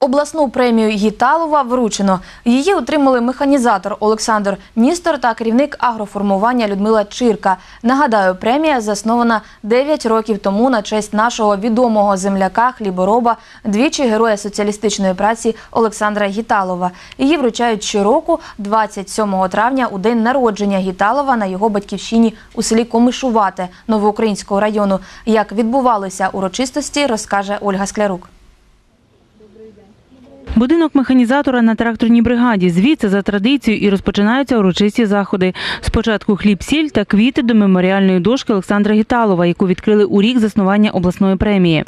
Обласну премію Гіталова вручено. Її отримали механізатор Олександр Ністор та керівник агроформування Людмила Чирка. Нагадаю, премія заснована 9 років тому на честь нашого відомого земляка хлібороба, двічі героя соціалістичної праці Олександра Гіталова. Її вручають щороку 27 травня у день народження Гіталова на його батьківщині у селі Комишувате Новоукраїнського району. Як відбувалися урочистості, розкаже Ольга Склярук. Будинок механізатора на тракторній бригаді. Звідси за традицією і розпочинаються урочисті заходи. Спочатку хліб, сіль та квіти до меморіальної дошки Олександра Гіталова, яку відкрили у рік заснування обласної премії.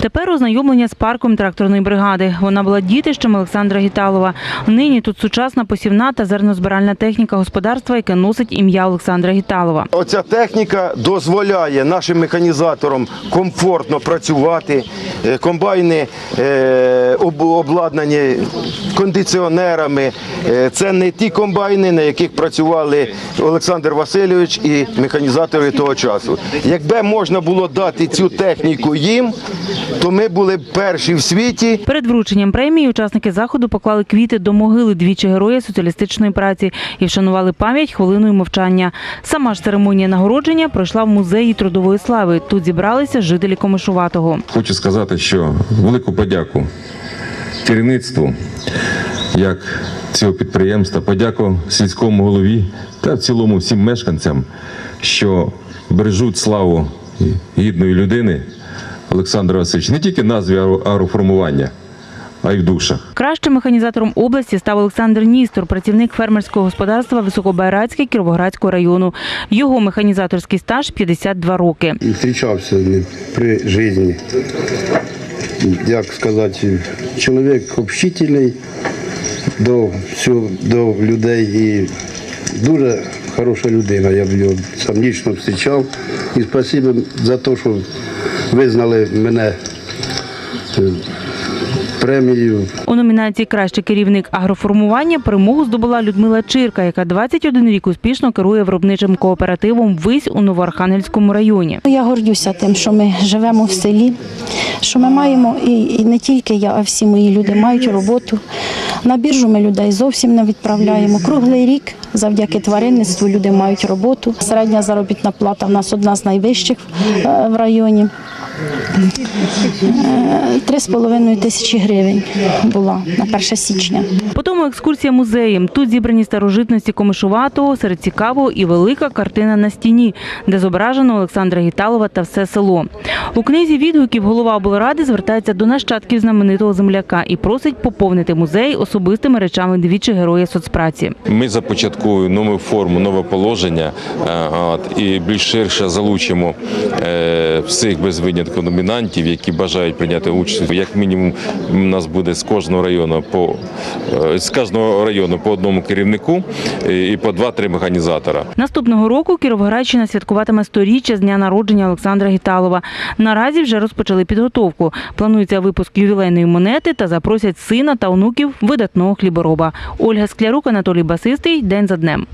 Тепер ознайомлення з парком тракторної бригади. Вона була дітищем Олександра Гіталова. Нині тут сучасна посівна та зернозбиральна техніка господарства, яке носить ім'я Олександра Гіталова. Оця техніка дозволяє нашим механізаторам комфортно працювати. Е, Комбайни е, обладнані кондиціонерами. Е, Це не ті комбайни, на яких працювали Олександр Васильович і механізатори того часу. Якби можна було дати цю техніку їм, то ми були б перші в світі. Перед врученням премії учасники заходу поклали квіти до могили двічі героя соціалістичної праці і вшанували пам'ять хвилиною мовчання. Сама ж церемонія нагородження пройшла в музеї трудової слави. Тут зібралися жителі Комишуватого. Хочу сказати, що велику подяку керівництву як цього підприємства, подяку сільському голові та в цілому всім мешканцям, що бережуть славу гідної людини Олександра Васильовича. Не тільки назві агро- агроформування, а й в душах. Кращим механізатором області став Олександр Ністор, працівник фермерського господарства Високобайрацьке Кіровоградського району. Його механізаторський стаж 52 роки. і зустрічався з ним при житті. Як сказати, чоловік общительний до, до людей і дуже хороша людина. Я б його сам лічно зустрічав. І спасибо за те, що визнали мене премією. У номінації Кращий керівник агроформування перемогу здобула Людмила Чирка, яка 21 рік успішно керує виробничим кооперативом Вись у Новоархангельському районі. Я гордюся тим, що ми живемо в селі, що ми маємо, і, і не тільки я, а всі мої люди мають роботу. На біржу ми людей зовсім не відправляємо. Круглий рік завдяки тваринництву люди мають роботу. Середня заробітна плата в нас одна з найвищих е, в районі. Е, Три з половиною тисячі гривень була на 1 січня. Потім екскурсія музеєм. Тут зібрані старожитності Комишуватого, серед цікавого і велика картина на стіні, де зображено Олександра Гіталова та все село. У книзі відгуків голова облради звертається до нащадків знаменитого земляка і просить поповнити музей особистими речами двічі героя соцпраці. Ми започаткуємо нову форму, нове положення е, і більш ширше залучимо е, всіх без винятку номінантів, які бажають прийняти участь. Як мінімум, у нас буде з кожного району по е, з кожного району по одному керівнику і по два-три механізатора. Наступного року Кіровоградщина святкуватиме сторіччя з дня народження Олександра Гіталова. Наразі вже розпочали підготовку. Планується випуск ювілейної монети та запросять сина та онуків видатного хлібороба. Ольга Склярук, Анатолій Басистий. День за днем.